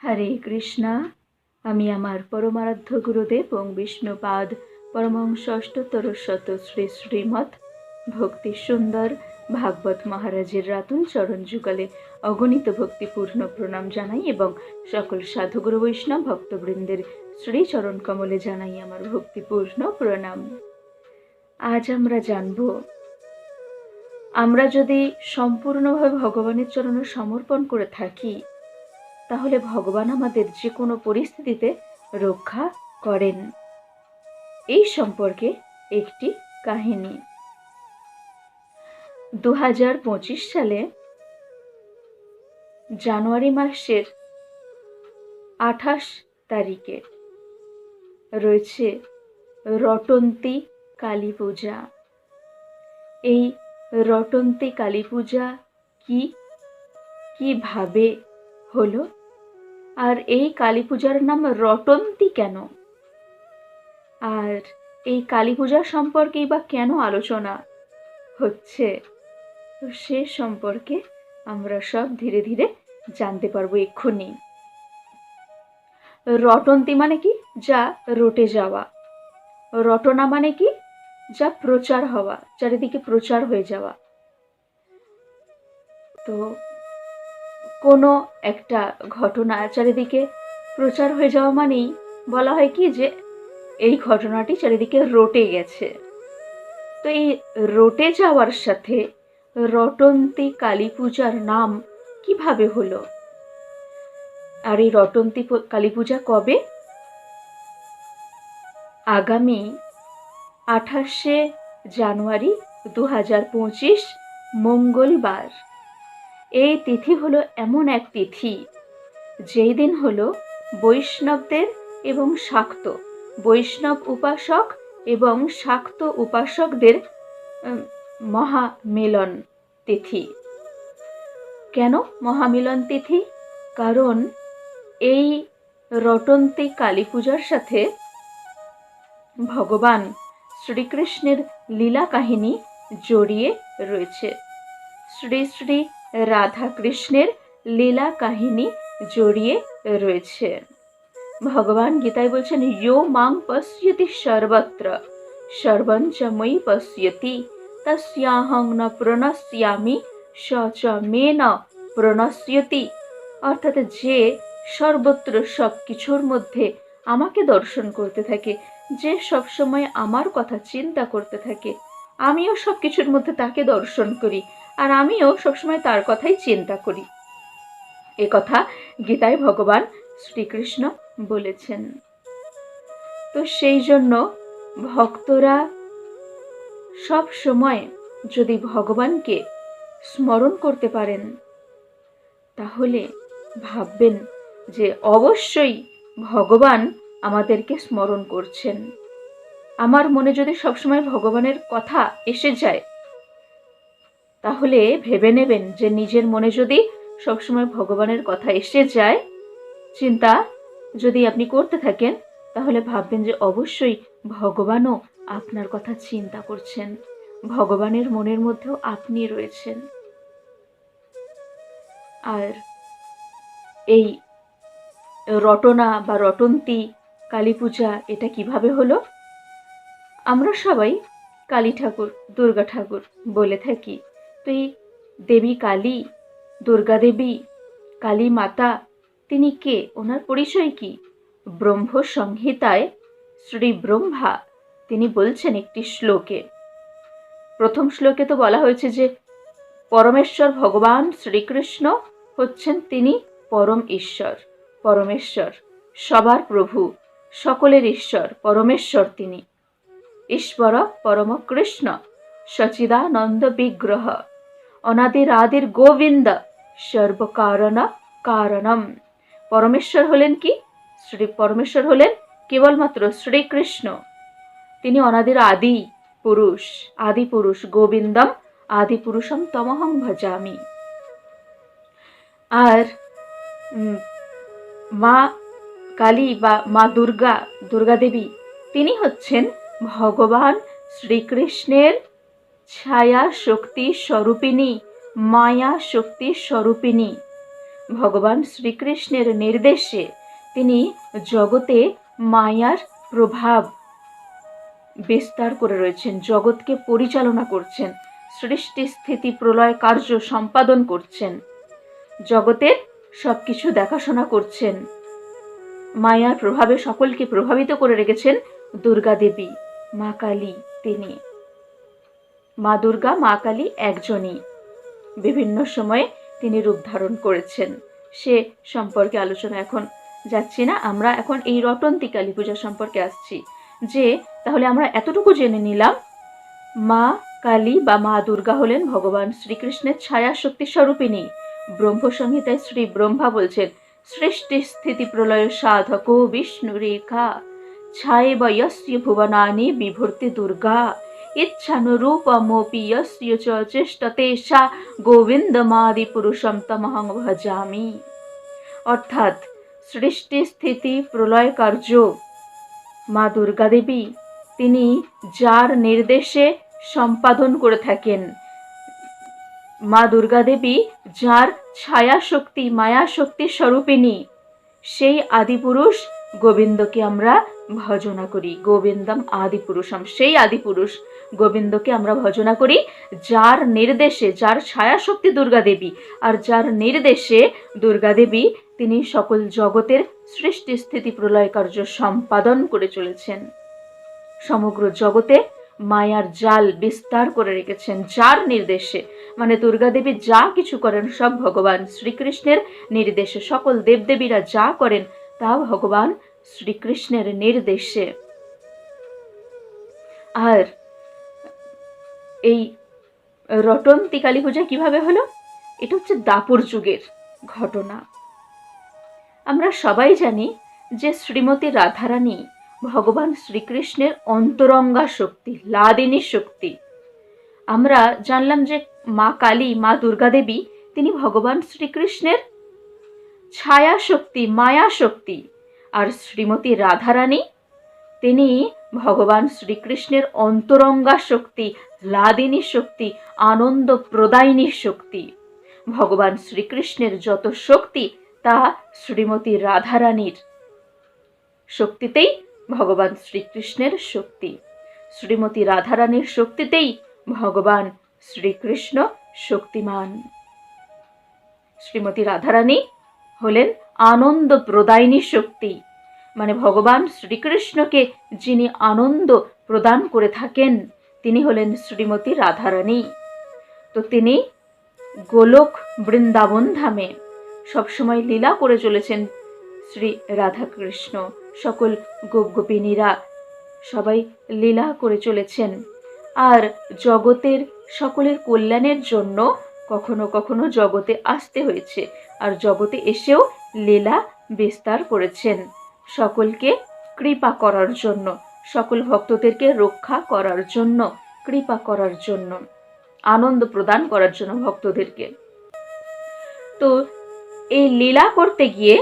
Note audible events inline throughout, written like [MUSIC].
হরে কৃষ্ণা। আমি আমার পরমারাধ্য গুরুদেব এবং বিষ্ণুপাদ পরমহংস অষ্টতর শত শ্রী শ্রীমৎ ভক্তি সুন্দর ভাগবত মহারাজের রাতুল চরণ যুগলে অগণিত ভক্তিপূর্ণ প্রণাম জানাই এবং সকল সাধুগুরু বৈষ্ণব ভক্তবৃন্দের শ্রীচরণ কমলে জানাই আমার ভক্তিপূর্ণ প্রণাম। আজ আমরা জানব, আমরা যদি সম্পূর্ণভাবে ভগবানের চরণে সমর্পণ করে থাকি তাহলে ভগবান আমাদের যে কোনো পরিস্থিতিতে রক্ষা করেন। এই সম্পর্কে একটি কাহিনী। দু হাজার পঁচিশ সালে জানুয়ারি মাসের আঠাশ তারিখে রয়েছে রটন্তী কালী পূজা। এই রটন্তী কালী পূজা কি? কীভাবে হলো? আর এই কালী পূজার নাম রটন্তী কেন? আর এই কালী পূজা সম্পর্কেই বা কেন আলোচনা হচ্ছে? তো সে সম্পর্কে আমরা সব ধীরে ধীরে জানতে পারব এক্ষুনি। রটন্তী মানে কি? যা রটে যাওয়া। রটনা মানে কি? যা প্রচার হওয়া, চারিদিকে প্রচার হয়ে যাওয়া। তো কোনো একটা ঘটনা চারিদিকে প্রচার হয়ে যাওয়া মানেই বলা হয় কি যে এই ঘটনাটি চারিদিকে রটে গেছে। তো এই রটে যাওয়ার সাথে রটন্তি কালী পূজার নাম কীভাবে হলো? আর এই রটন্তী কালী পূজা কবে? আগামী আঠাশে জানুয়ারি দু হাজার পঁচিশ মঙ্গলবার। এই তিথি হলো এমন এক তিথি। যেই দিন হলো বৈষ্ণবদের এবং শাক্ত, বৈষ্ণব উপাসক এবং শাক্ত উপাসকদের মহামিলন তিথি। কেন মহামিলন তিথি? কারণ এই রটন্তী কালী পূজার সাথে ভগবান শ্রীকৃষ্ণের লীলা কাহিনী জড়িয়ে রয়েছে। শ্রী শ্রী রাধা কৃষ্ণের লীলা কাহিনী জড়িয়ে রয়েছে। ভগবান গীতায় বলছেন, ইয়ো মাং পশ্যতি সর্বত্র সর্বঞ্চময়ী পশ্যতি, তস্যাহং ন প্রণশ্যামি, স চ মে ন প্রণশ্যতি। অর্থাৎ যে সর্বত্র সব কিছুর মধ্যে আমাকে দর্শন করতে থাকে, যে সবসময় আমার কথা চিন্তা করতে থাকে, আমিও সব কিছুর মধ্যে তাকে দর্শন করি। আর আমিও সবসময় তার কথাই চিন্তা করি। এ কথা গীতায় ভগবান শ্রীকৃষ্ণ বলেছেন। তো সেই জন্য ভক্তরা সব সময় যদি ভগবানকে স্মরণ করতে পারেন, তাহলে ভাববেন যে অবশ্যই ভগবান আমাদেরকে স্মরণ করছেন। আমার মনে যদি সবসময় ভগবানের কথা এসে যায় তাহলে ভেবে নেবেন যে নিজের মনে যদি সবসময় ভগবানের কথা এসে যায়, চিন্তা যদি আপনি করতে থাকেন, তাহলে ভাববেন যে অবশ্যই ভগবানও আপনার কথা চিন্তা করছেন। ভগবানের মনের মধ্যেও আপনি রয়েছেন। আর এই রটনা বা রটন্তী, কালী পূজা, এটা কীভাবে হলো? আমরা সবাই কালী ঠাকুর, দুর্গা ঠাকুর বলে থাকি। তো দেবী কালী, দুর্গা দেবী, কালী মাতা, তিনি কে? ওনার পরিচয় কি? ব্রহ্ম সংহিতায় শ্রী ব্রহ্মা, তিনি বলছেন একটি শ্লোকে। প্রথম শ্লোকে তো বলা হয়েছে যে, পরমেশ্বর ভগবান শ্রীকৃষ্ণ হচ্ছেন তিনি পরম ঈশ্বর, পরমেশ্বর, সবার প্রভু, সকলের ঈশ্বর, পরমেশ্বর তিনি। ঈশ্বর পরম কৃষ্ণ, সচিদানন্দ বিগ্রহ। অনাদিরাদির গোবিন্দ। সর্বকারণ কারণম। পরমেশ্বর হলেন কি? শ্রী পরমেশ্বর হলেন কেবলমাত্র শ্রীকৃষ্ণ। তিনি অনাদির আদি পুরুষ আদি পুরুষ গোবিন্দম, আদি পুরুষম তমহং ভজামি। আর মা কালী বা মা দুর্গা দুর্গা দেবী, তিনি হচ্ছেন ভগবান শ্রীকৃষ্ণের ছায়া শক্তি স্বরূপিণী, মায়া শক্তি স্বরূপিণী। ভগবান শ্রীকৃষ্ণের নির্দেশে তিনি জগতে মায়ার প্রভাব বিস্তার করে রয়েছেন, জগৎকে পরিচালনা করছেন, সৃষ্টি স্থিতি প্রলয় কার্য সম্পাদন করছেন জগতের সব কিছু দেখাশোনা করছেন। মায়ার প্রভাবে সকলকে প্রভাবিত করে রেখেছেন দুর্গা দেবী মা কালী, তিনি। মা দুর্গা, মা কালী একজনই। বিভিন্ন সময়ে তিনি রূপ ধারণ করেছেন। সে সম্পর্কে আলোচনা এখন যাচ্ছি না। আমরা এখন এই রটন্তি কালী পূজা সম্পর্কে আসছি। যে, তাহলে আমরা এতটুকু জেনে নিলাম, মা কালী বা মা দুর্গা হলেন ভগবান শ্রীকৃষ্ণের ছায়া শক্তি স্বরূপিণী। ব্রহ্ম সংহিতায় শ্রী ব্রহ্মা বলছেন, সৃষ্টি স্থিতি প্রলয় সাধক বিষ্ণু রেখা ছায়ে বয়স্য ভুবনানি বিভূর্তি দুর্গা। চ চেষ্টতে সা গোবিন্দমাদি পুরুষম তমহং ভজামি অর্থাৎ সৃষ্টি স্থিতি প্রলয় কার্য মা দুর্গা দেবী তিনি যার নির্দেশে সম্পাদন করে থাকেন মা দুর্গা দেবী যার ছায়া শক্তি মায়া শক্তি স্বরূপিণী সেই আদিপুরুষ গোবিন্দকে আমরা ভজনা করি। গোবিন্দম আদিপুরুষম। সেই আদিপুরুষ গোবিন্দকে আমরা ভজনা করি, যার নির্দেশে, যার ছায়া শক্তি দুর্গা দেবী আর যার নির্দেশে দুর্গা দেবী তিনি সকল জগতের সৃষ্টি, স্থিতি, প্রলয় কার্য সম্পাদন করে চলেছেন। সমগ্র জগতে মায়ার জাল বিস্তার করে রেখেছেন, যার নির্দেশে। মানে দুর্গা দেবী যা কিছু করেন, সব ভগবান শ্রীকৃষ্ণের নির্দেশে। সকল দেবদেবীরা যা করেন, তা ভগবান শ্রীকৃষ্ণের নির্দেশে। আর এই রটন্তি কালী পূজা কীভাবে হলো? এটা হচ্ছে দাপর যুগের ঘটনা। আমরা সবাই জানি যে শ্রীমতী রাধারানী ভগবান শ্রীকৃষ্ণের অন্তরঙ্গা শক্তি, লাদিনী শক্তি। আমরা জানলাম যে মা কালী, মা দুর্গা দেবী, তিনি ভগবান শ্রীকৃষ্ণের ছায়া শক্তি, মায়া শক্তি। আর শ্রীমতী রাধারানী? তিনি ভগবান শ্রীকৃষ্ণের অন্তরঙ্গা শক্তি, লাদিনী শক্তি আনন্দ প্রদায়িনী শক্তি। ভগবান শ্রীকৃষ্ণের যত শক্তি, তা শ্রীমতী রাধারানীর। শক্তিতেই ভগবান শ্রীকৃষ্ণের শক্তি। শ্রীমতী রাধারানীর শক্তিতেই ভগবান শ্রীকৃষ্ণ শক্তিমান। শ্রীমতী রাধারানী হলেন আনন্দ প্রদায়িনী শক্তি। মানে ভগবান শ্রীকৃষ্ণকে যিনি আনন্দ প্রদান করে থাকেন, তিনি হলেন শ্রীমতী রাধারানী। তো তিনি গোলক বৃন্দাবন ধামে সবসময় লীলা করে চলেছেন শ্রী রাধাকৃষ্ণ। সকল গোপ গোপিনীরা সবাই লীলা করে চলেছেন। আর জগতের সকলের কল্যাণের জন্য কখনো কখনো জগতে আসতে হয়েছে। আর জগতে এসেও লীলা বিস্তার করেছেন। সকলকে কৃপা করার জন্য, সকল ভক্তদেরকে রক্ষা করার জন্য, কৃপা করার জন্য, আনন্দ প্রদান করার জন্য ভক্তদেরকে। তো এই লীলা করতে গিয়ে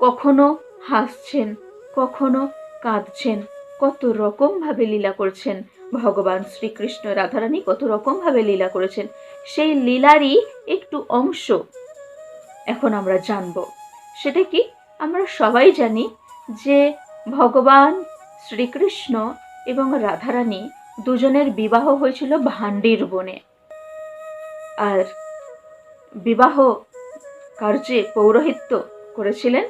কখনো হাসছেন, কখনো কাঁদছেন, কত রকমভাবে লীলা করছেন ভগবান শ্রীকৃষ্ণ রাধারানী, কত রকমভাবে লীলা করেছেন। সেই লীলারই একটু অংশ এখন আমরা জানব। সেটা কি? আমরা সবাই জানি যে ভগবান শ্রীকৃষ্ণ এবং রাধারানী দুজনের বিবাহ হয়েছিল ভান্ডির বনে। আর বিবাহ কার্যে পৌরোহিত্য করেছিলেন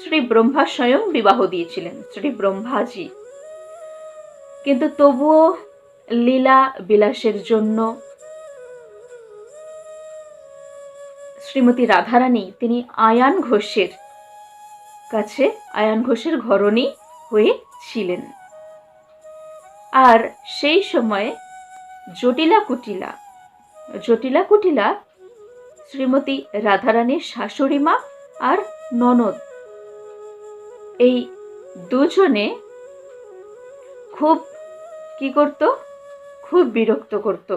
শ্রী ব্রহ্মা স্বয়ং বিবাহ দিয়েছিলেন, শ্রী ব্রহ্মাজি। কিন্তু তবুও লীলা বিলাসের জন্য শ্রীমতী রাধারানী, তিনি আয়ান ঘোষের কাছে, আয়ান ঘোষের ঘরণী হয়েছিলেন আর সেই সময়ে জটিলা কুটিলা জটিলা কুটিলা শ্রীমতী রাধারানীর শাশুড়ি মা আর ননদ, এই দুজনে খুব কি করত? খুব বিরক্ত করত।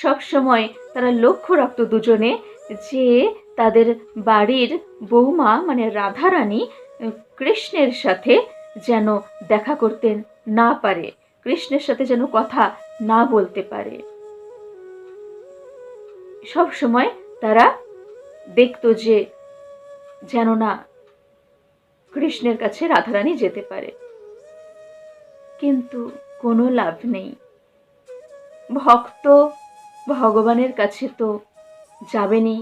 সব সময় তারা লক্ষ্য রাখত দুজনে যে তাদের বাড়ির বৌমা মানে রাধারানী কৃষ্ণের সাথে যেন দেখা করতে না পারে, কৃষ্ণের সাথে যেন কথা না বলতে পারে। সব সময় তারা দেখতো যে যেন না কৃষ্ণের কাছে রাধারানী যেতে পারে। কিন্তু কোনো লাভ নেই। ভক্ত ভগবানের কাছে তো যাবেনই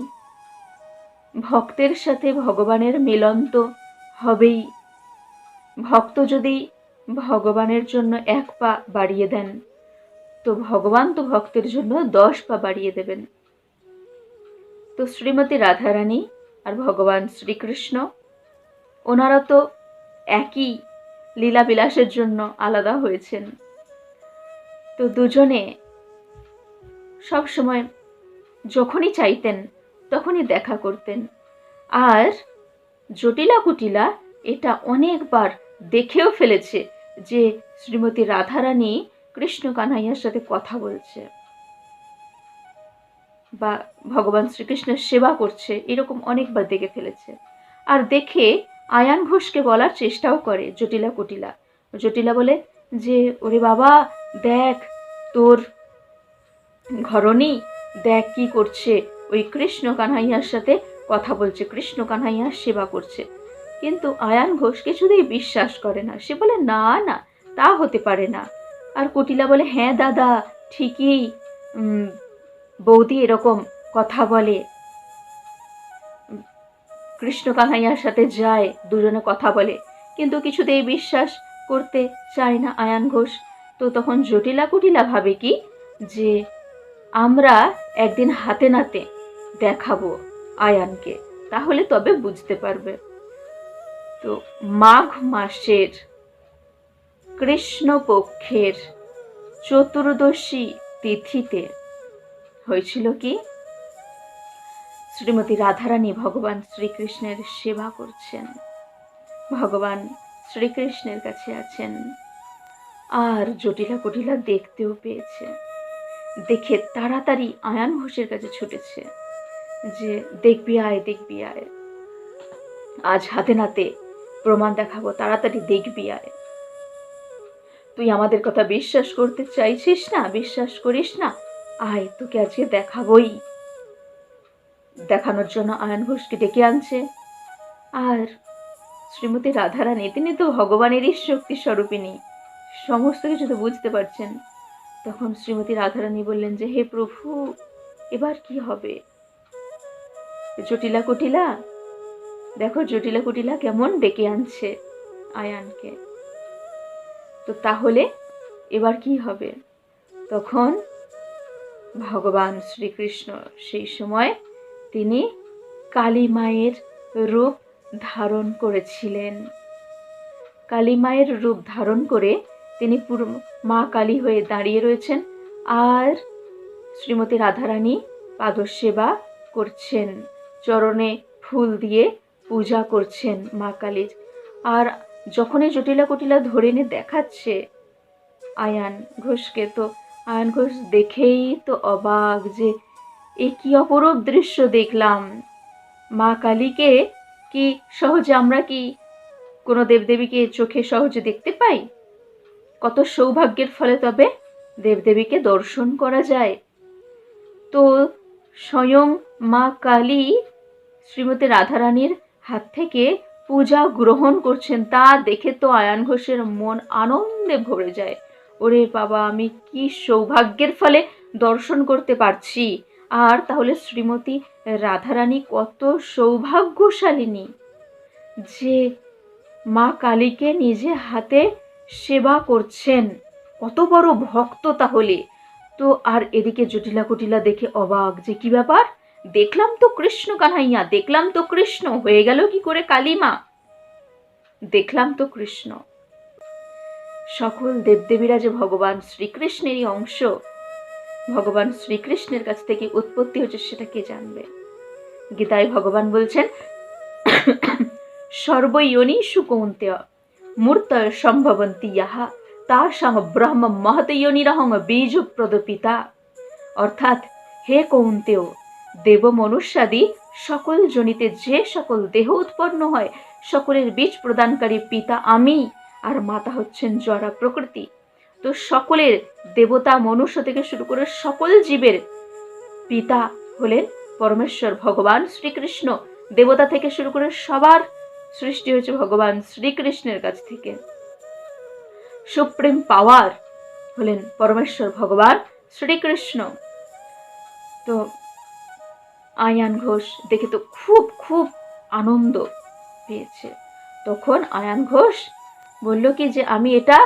ভক্তের সাথে ভগবানের মিলন তো হবেই। ভক্ত যদি ভগবানের জন্য এক পা বাড়িয়ে দেন, তো ভগবান তো ভক্তের জন্য দশ পা বাড়িয়ে দেবেন। তো শ্রীমতী রাধারানী আর ভগবান শ্রীকৃষ্ণ, ওনারা তো একই লীলা বিলাসের জন্য আলাদা হয়েছেন। তো দুজনে সব সময় যখনই চাইতেন, তখনই দেখা করতেন। আর জটিলা কুটিলা এটা অনেকবার দেখেও ফেলেছে যে শ্রীমতী রাধারানী কৃষ্ণ কানাইয়ার সাথে কথা বলছে বা ভগবান শ্রীকৃষ্ণের সেবা করছে, এরকম অনেকবার দেখে ফেলেছে। আর দেখে আয়ান ঘোষকে বলার চেষ্টাও করে জটিলা কুটিলা। জটিলা বলে যে, ওরে বাবা, দেখ, তোর ঘরণী দেখ কি করছে। ওই কৃষ্ণ কানহাইয়ার সাথে কথা বলছে, কৃষ্ণ কানহাইয়ার সেবা করছে। কিন্তু আয়ান ঘোষ কিছুতেই বিশ্বাস করে না। সে বলে, না না, তা হতে পারে না। আর কুটিলা বলে হ্যাঁ দাদা, ঠিকই। বৌদি এরকম কথা বলে। কৃষ্ণ কানহাইয়ার সাথে যায়, দুজনে কথা বলে। কিন্তু কিছুতেই বিশ্বাস করতে চায় না আয়ান ঘোষ। তো তখন জটিলা কুটিলা ভাবে কি? যে আমরা একদিন হাতে নাতে দেখাবো আয়ানকে, তাহলে তবে বুঝতে পারবে। তো মাঘ মাসের কৃষ্ণপক্ষের চতুর্দশী তিথিতে হয়েছিল কি? শ্রীমতী রাধারানী ভগবান শ্রীকৃষ্ণের সেবা করছেন। ভগবান শ্রীকৃষ্ণের কাছে আছেন। আর জটিলা কুটিলা দেখতেও পেয়েছে। দেখে তাড়াতাড়ি আয়ান ঘোষের কাছে ছুটেছে যে, দেখবি আয় দেখবি আয়। আজ হাতে নাতে প্রমাণ দেখাবো, তাড়াতাড়ি দেখবি আয়। তুই আমাদের কথা বিশ্বাস করতে চাইছিস না? বিশ্বাস করিস না? আয়, তোকে আজকে দেখাবই। দেখানোর জন্য আয়ন ঘোষকে ডেকে আনছে। আর শ্রীমতী রাধারানী, তিনি তো ভগবানেরই শক্তি স্বরূপিনী সমস্ত কিছু তো বুঝতে পারছেন। তখন শ্রীমতী রাধারানী বললেন যে, হে প্রভু, এবার কি হবে? জটিলা কুটিলা, দেখো জটিলা কুটিলা কেমন ডেকে আনছে আয়ানকে। তো তাহলে এবার কি হবে? তখন ভগবান শ্রীকৃষ্ণ সেই সময় তিনি কালী মায়ের রূপ ধারণ করেছিলেন। কালী মায়ের রূপ ধারণ করে তিনি পুরো মা কালী হয়ে দাঁড়িয়ে রয়েছেন আর শ্রীমতী রাধারানী পাদসেবা করছেন, চরণে ফুল দিয়ে পূজা করছেন মা কালীর। আর যখনই জটিলা কুটিলা ধরে এনে দেখাচ্ছে, আয়ান ঘোষকে তো, আয়ান ঘোষ দেখেই তো অবাক যে এ কি অপরূপ দৃশ্য দেখলাম। মা কালীকে কি সহজে আমরা কি কোনো দেবদেবীকে চোখে সহজে দেখতে পাই? কত সৌভাগ্যের ফলে তবে দেবদেবীকে দর্শন করা যায়। তো স্বয়ং মা কালী শ্রীমতী রাধারানীর হাত থেকে পূজা গ্রহণ করছেন, তা দেখে তো আয়ান ঘোষের মন আনন্দে ভরে যায়। ওরে বাবা, আমি কি সৌভাগ্যের ফলে দর্শন করতে পারছি? আর তাহলে শ্রীমতী রাধারানী কত সৌভাগ্যশালিনী যে মা কালীকে নিজে হাতে সেবা করছেন। কত বড় ভক্ত তাহলে। তো আর এদিকে জটিলা কুটিলা দেখে অবাক যে কি ব্যাপার? দেখলাম তো কৃষ্ণ কানাইয়া দেখলাম তো কৃষ্ণ, হয়ে গেল কি করে কালিমা? দেখলাম তো কৃষ্ণ। সকল দেবদেবীরা যে ভগবান শ্রীকৃষ্ণেরই অংশ, ভগবান শ্রীকৃষ্ণের কাছ থেকে উৎপত্তি হচ্ছে সেটা কে জানবে? গীতায় ভগবান বলছেন [COUGHS] সর্বয়োনিষু কৌন্তেয় মূর্তয় সম্ভবন্তি ইয়াহা তাসাং ব্রহ্ম মহতয়োনিরহং বীজ প্রদপিতা অর্থাৎ হে কৌন্তেয় দেব মনুষ্যাদি সকল জনিতে যে সকল দেহ উৎপন্ন হয় সকলের বীজ প্রদানকারী পিতা আমি আর মাতা হচ্ছেন জরা প্রকৃতি তো সকলের দেবতা মনুষ্য থেকে শুরু করে সকল জীবের পিতা হলেন পরমেশ্বর ভগবান শ্রীকৃষ্ণ দেবতা থেকে শুরু করে সবার সৃষ্টি হয়েছে ভগবান শ্রীকৃষ্ণের কাছ থেকে। সুপ্রিম পাওয়ার হলেন পরমেশ্বর ভগবান শ্রীকৃষ্ণ। তো আয়ান ঘোষ দেখে তো খুব খুব আনন্দ পেয়েছে। তখন আয়ান ঘোষ বলল কি যে আমি এটা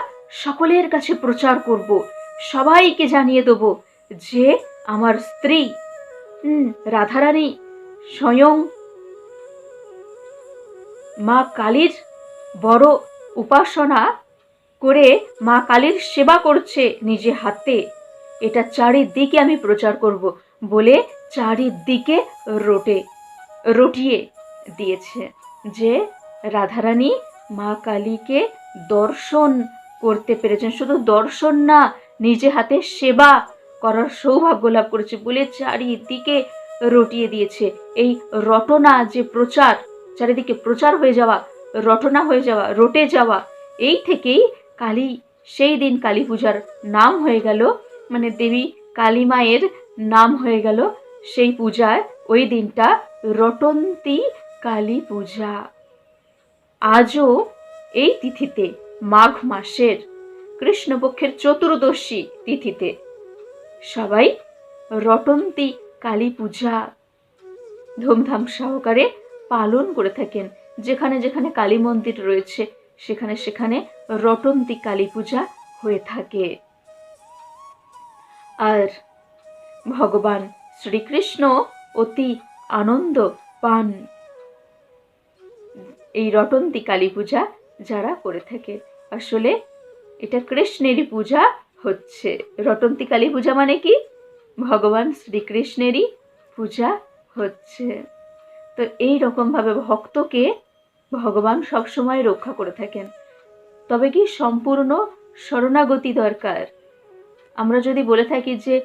সকলের কাছে প্রচার করব সবাইকে জানিয়ে দেব যে আমার স্ত্রী হুম, রাধারানী স্বয়ং মা কালীর বড় উপাসনা করে মা কালীর সেবা করছে নিজে হাতে। এটা চারিদিকে আমি প্রচার করব বলে চারিদিকে রোটে, রটিয়ে দিয়েছে যে রাধারানী মা কালীকে দর্শন করতে পেরেছেন। শুধু দর্শন না, নিজে হাতে সেবা করার সৌভাগ্য লাভ করেছে বলে চারিদিকে রটিয়ে দিয়েছে। এই রটনা যে প্রচার চারিদিকে প্রচার হয়ে যাওয়া, রটনা হয়ে যাওয়া, রটে যাওয়া, এই থেকেই কালী, সেই দিন কালী পূজার নাম হয়ে গেল মানে দেবী কালী মায়ের নাম হয়ে গেল সেই পূজার, ওই দিনটা রটন্তি কালী পূজা। আজও এই তিথিতে মাঘ মাসের কৃষ্ণপক্ষের চতুর্দশী তিথিতে সবাই রটন্তি কালী পূজা। ধুমধাম সহকারে পালন করে থাকেন। যেখানে যেখানে কালী মন্দির রয়েছে, সেখানে সেখানে রটন্তী কালী পূজা হয়ে থাকে। আর ভগবান শ্রীকৃষ্ণ অতি আনন্দ পান এই রটন্তী কালী পূজা যারা করে থাকে আসলে এটা কৃষ্ণেরই পূজা হচ্ছে। রটন্তী কালী পূজা মানে কি? ভগবান শ্রীকৃষ্ণেরই পূজা হচ্ছে। তো এই রকমভাবে ভক্তকে ভগবান সবসময় রক্ষা করে থাকেন। তবে কি সম্পূর্ণ শরণাগতি দরকার? আমরা যদি বলে থাকি যে,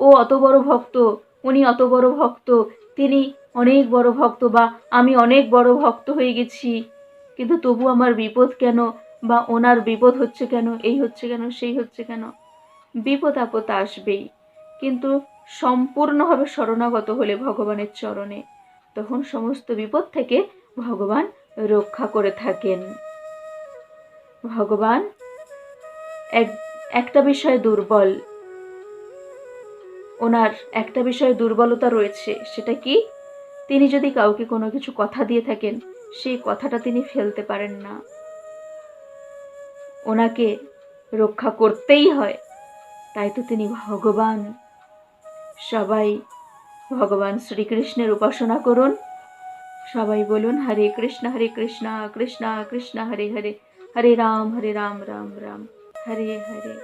ও অত বড় ভক্ত, উনি অত বড় ভক্ত, তিনি অনেক বড় ভক্ত বা আমি অনেক বড় ভক্ত হয়ে গেছি, কিন্তু তবু আমার বিপদ কেন বা ওনার বিপদ হচ্ছে কেন, এই হচ্ছে কেন, সেই হচ্ছে কেন? বিপদ আপদ আসবেই, কিন্তু সম্পূর্ণভাবে শরণাগত হলে ভগবানের চরণে। তখন সমস্ত বিপদ থেকে ভগবান রক্ষা করে থাকেন। ভগবান এক একটা বিষয়ে দুর্বল। ওনার একটা বিষয়ে দুর্বলতা রয়েছে, সেটা কি? তিনি যদি কাউকে কোনো কিছু কথা দিয়ে থাকেন, সেই কথাটা তিনি ফেলতে পারেন না। ওনাকে রক্ষা করতেই হয়। তাই তো তিনি ভগবান। সবাই ভগবান শ্রীকৃষ্ণের উপাসনা করুন। সবাই বলুন, হরে কৃষ্ণ হরে কৃষ্ণ কৃষ্ণ কৃষ্ণ, হরে হরে হরে রাম হরে রাম রাম রাম, হরে হরে।